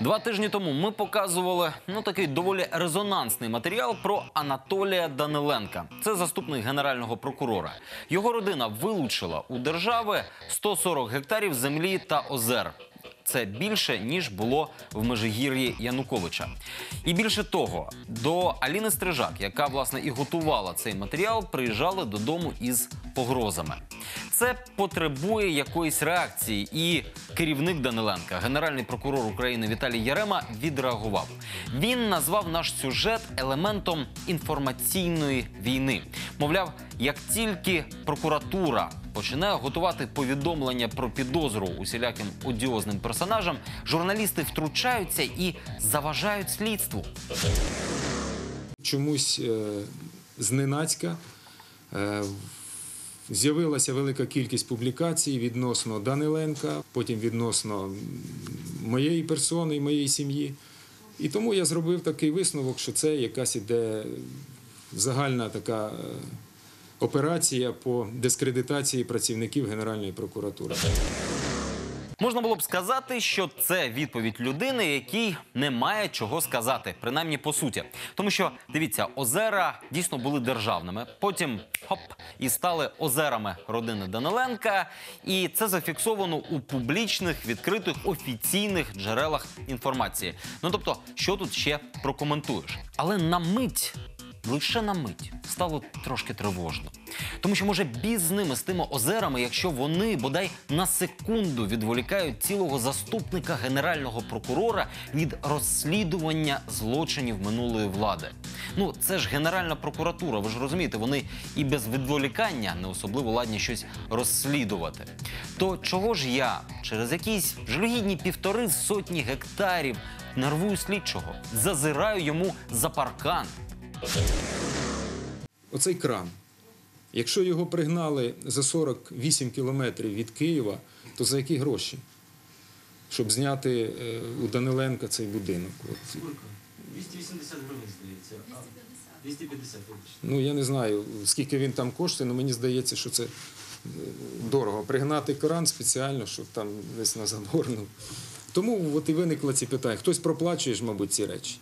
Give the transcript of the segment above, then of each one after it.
Два тижні тому ми показували ну такий доволі резонансний матеріал про Анатолія Даниленка. Це заступник генерального прокурора. Його родина вилучила у держави 140 гектарів землі та озер. Це більше ніж було в Межигір'ї Януковича. І більше того, до Аліни Стрижак, яка власне і готувала цей матеріал, приїжджали додому із погрозами. Це потребує якоїсь реакції, і керівник Даниленка, генеральний прокурор України Віталій Ярема, відреагував. Він назвав наш сюжет елементом інформаційної війни. Мовляв, як тільки прокуратура починає готувати повідомлення про підозру усіляким одіозним персонажам, журналісти втручаються і заважають слідству. чомусь е, зненацька е, з'явилася велика кількість публікацій відносно Даниленка, потім відносно моєї персони і моєї сім'ї. І тому я зробив такий висновок, що це якась іде загальна така е, операція по дискредитації працівників Генеральної прокуратури. Можна було б сказати, що це відповідь людини, якій немає чого сказати, принаймні по суті. Тому що дивіться, озера дійсно були державними. Потім хоп і стали озерами родини Даниленка. І це зафіксовано у публічних, відкритих офіційних джерелах інформації. Ну тобто, що тут ще прокоментуєш? Але на мить лише на мить стало трошки тривожно. Тому що може біз з ними, з тими озерами, якщо вони бодай на секунду відволікають цілого заступника генерального прокурора від розслідування злочинів минулої влади. Ну це ж генеральна прокуратура. Ви ж розумієте, вони і без відволікання не особливо ладні щось розслідувати. То чого ж я через якісь жалюгідні півтори сотні гектарів нервую слідчого, зазираю йому за паркан? Оцей кран. Якщо його пригнали за 48 кілометрів від Києва, то за які гроші? Щоб зняти е, у Даниленка цей будинок. От. Сколько? 280 гривень, здається. 250. 250. Ну, я не знаю, скільки він там коштує, але мені здається, що це е, дорого. Пригнати кран спеціально, щоб там десь на забор. Ну. Тому от і виникли ці питання. Хтось проплачує ж, мабуть, ці речі.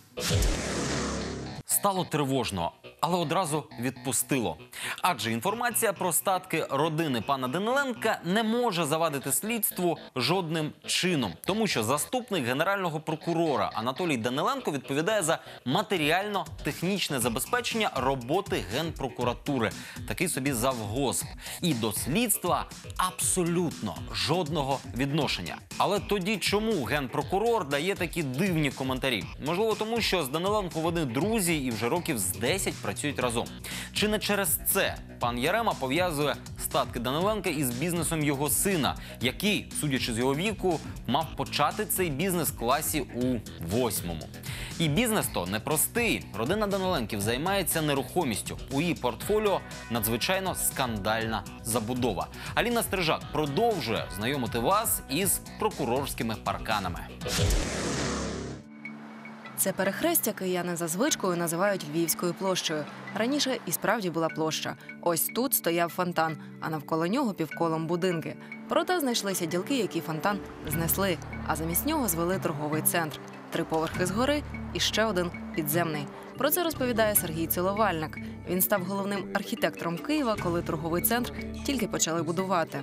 Стало тривожно, але одразу відпустило. Адже інформація про статки родини пана Даниленка не може завадити слідству жодним чином, тому що заступник генерального прокурора Анатолій Даниленко відповідає за матеріально-технічне забезпечення роботи генпрокуратури, такий собі завгосп. І до слідства абсолютно жодного відношення. Але тоді чому генпрокурор дає такі дивні коментарі? Можливо, тому що з Даниленко вони друзі і вже років з 10 працюють разом. Чи не через це пан Ярема пов'язує статки Даниленка із бізнесом його сина, який, судячи з його віку, мав почати цей бізнес класі у восьмому. І бізнес то непростий. Родина Даниленків займається нерухомістю. У її портфоліо надзвичайно скандальна забудова. Аліна Стрижак продовжує знайомити вас із прокурорськими парканами. Це перехрестя кияни за звичкою називають Львівською площею. Раніше і справді була площа. Ось тут стояв фонтан, а навколо нього півколом будинки. Проте знайшлися ділки, які фонтан знесли, а замість нього звели торговий центр. Три поверхи згори і ще один підземний. Про це розповідає Сергій Циловальник. Він став головним архітектором Києва, коли торговий центр тільки почали будувати.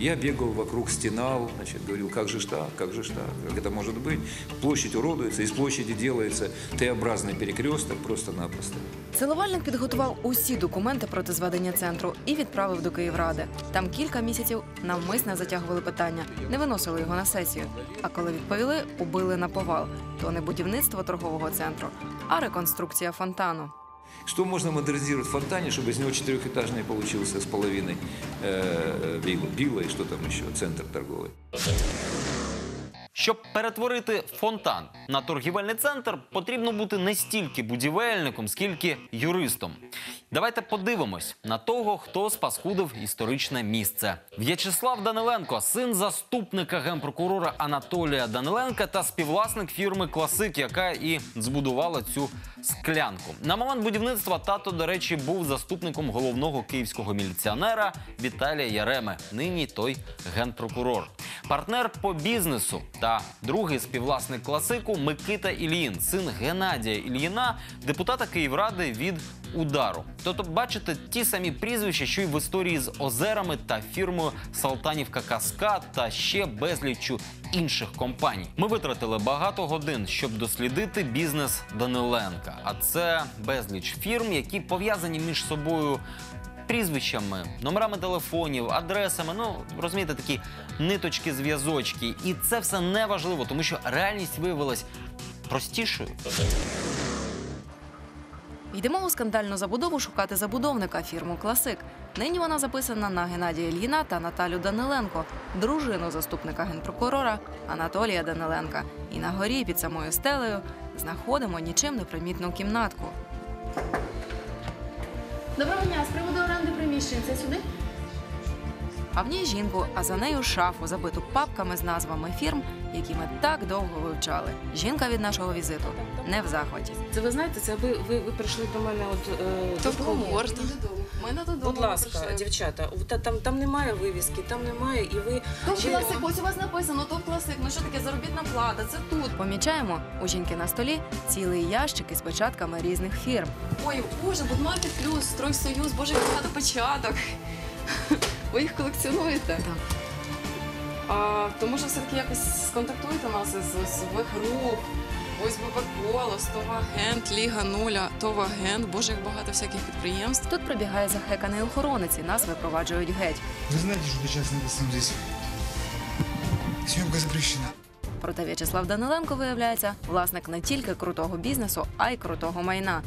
Я бегал вокруг, стенал, значит, говорил, как же ж так, как же ж так, как это может быть. Площадь уродуется, из площади делается Т-образный перекресток просто-напросто. Цілувальник підготував усі документи проти зведення центру і відправив до Київради. Там кілька місяців навмисно затягували питання, не виносили його на сесію. А коли відповіли, убили на повал. То не будівництво торгового центру, а реконструкція фонтану. Что можно модернизировать в фонтане, чтобы из него четырехэтажный получился с половиной э, вилла, вилла и что там еще, центр торговый. Щоб перетворити фонтан на торгівельний центр, потрібно бути не стільки будівельником, скільки юристом. Давайте подивимось на того, хто спаскудив історичне місце. В'ячеслав Даниленко, син заступника генпрокурора Анатолія Даниленка та співвласник фірми Класик, яка і збудувала цю склянку. На момент будівництва тато, до речі, був заступником головного київського міліціонера Віталія Яреми. Нині той генпрокурор. Партнер по бізнесу Та другий співвласник класику Микита Ільїн, син Геннадія Ільїна, депутата Київради від удару. Тобто, бачите, ті самі прізвища, що й в історії з озерами та фірмою Салтанівка Каскад та ще безліччю інших компаній. Ми витратили багато годин, щоб дослідити бізнес Даниленка. А це безліч фірм, які пов'язані між собою. Прізвищами, номерами телефонів, адресами, ну розумієте, такі ниточки, зв'язочки. І це все не важливо, тому що реальність виявилась простішою. Йдемо у скандальну забудову шукати забудовника фірму Класик. Нині вона записана на Геннадія Ільїна та Наталю Даниленко, дружину заступника генпрокурора Анатолія Даниленка. І на горі під самою стелею знаходимо нічим не примітну кімнатку. Доброго дня, з приводу оренди приміщень. Це сюди? А в ній жінку, а за нею шафу, забиту папками з назвами фірм, які ми так довго вивчали. Жінка від нашого візиту не в захваті. Це ви знаєте, це ви, ви, ви прийшли до мене от е, не додому. Будь ласка, дівчата, та- там, там немає вивіски, там немає, і ви То Чи- класик, ось у вас написано, то класик. Ну що таке заробітна плата? Це тут. Помічаємо у жінки на столі цілий ящик із печатками різних фірм. Ой, боже, будмаркет плюс, стройсоюз, боже, як багато початок. Ви їх колекціонуєте? Так. А, то може все-таки якось сконтактуєте нас із СВ груп, ось ББ Колос, Товагент, Ліга Нуля, Товагент, боже, як багато всяких підприємств. Тут пробігає захеканий охоронець і нас випроваджують геть. Вы знаете, что сейчас написано здесь? Съемка запрещена. Проте В'ячеслав Даниленко виявляється власник не тільки крутого бізнесу, а й крутого майна.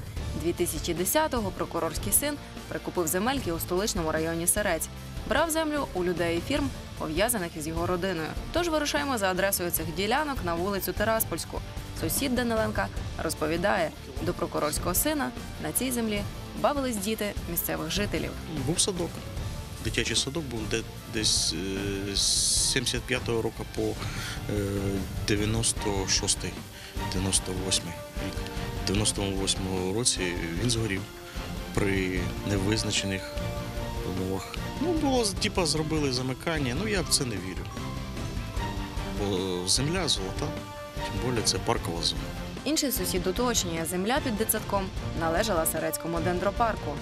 2010-го прокурорський син прикупив земельки у столичному районі Серець. Брав землю у людей і фірм, пов'язаних із його родиною. Тож вирушаємо за адресою цих ділянок на вулицю Тераспольську. Сусід Даниленка розповідає, до прокурорського сина на цій землі бавились діти місцевих жителів. Був садок. Дитячий садок був де, десь е, з 75-го року по е, 96-й, 98-й рік. В 98-му році він згорів при невизначених умовах. Ну, було, типа, зробили замикання, ну я в це не вірю. Бо земля золота, тим більше це паркова зона. Інший сусід уточнює, земля під дитсадком належала Серецькому дендропарку.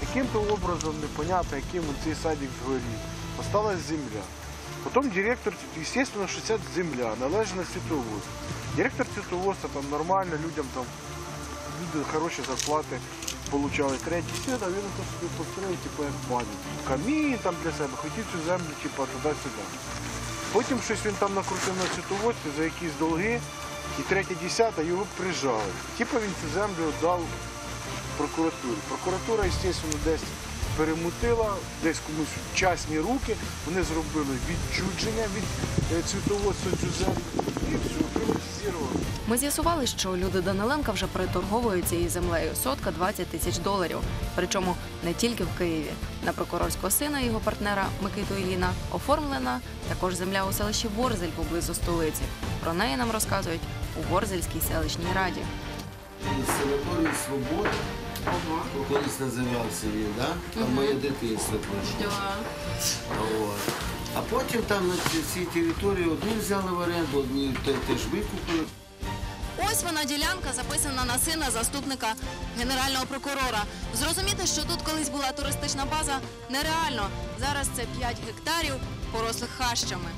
Каким-то образом, непонятно, яким цей садик згорів. Осталась земля. Потім директор, естественно, що ця земля належить на світовоз. Директор світовоза там нормально, людям там люди хороші зарплати получали. Третій світ, а він це собі построїв, типу, як баню. Камін там для себе, хотів цю землю, типу, туди-сюди. Потім щось він там накрутив на світовозці за якісь долги, і третє десята його прижали. Типу він цю землю дав прокуратурі. Прокуратура, звісно, десь перемутила, десь комусь частні руки. Вони зробили відчудження від е, цвітоводства цю землю. Ми з'ясували, що люди Даниленка вже приторговують цією землею сотка 20 тисяч доларів. Причому не тільки в Києві. На прокурорського сина його партнера Микиту Іліна оформлена також земля у селищі Ворзель поблизу столиці. Про неї нам розказують у Ворзельській селищній раді. Санаторій Свобода, колись називався він, да? там моє дитинство пройшло. А потім там на цій території одні взяли в оренду, одні теж викупили. Ось вона ділянка записана на сина заступника генерального прокурора. Зрозуміти, що тут колись була туристична база, нереально. Зараз це 5 гектарів, порослих хащами.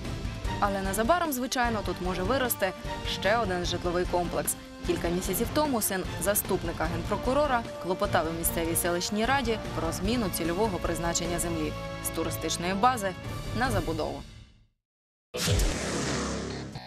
Але незабаром, звичайно, тут може вирости ще один житловий комплекс. Кілька місяців тому син заступника генпрокурора клопотав у місцевій селищній раді про зміну цільового призначення землі з туристичної бази на забудову.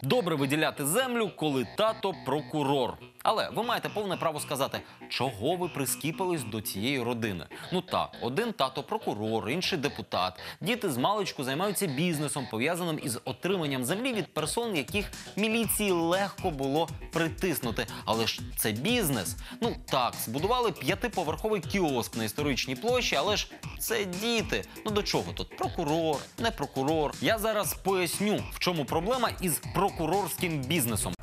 Добре виділяти землю, коли тато прокурор. Але ви маєте повне право сказати, чого ви прискіпились до цієї родини. Ну так, один тато прокурор, інший депутат. Діти з маличку займаються бізнесом, пов'язаним із отриманням землі від персон, яких міліції легко було притиснути. Але ж це бізнес. Ну так, збудували п'ятиповерховий кіоск на історичній площі, але ж це діти. Ну до чого тут? Прокурор, не прокурор. Я зараз поясню, в чому проблема із прокурорським бізнесом.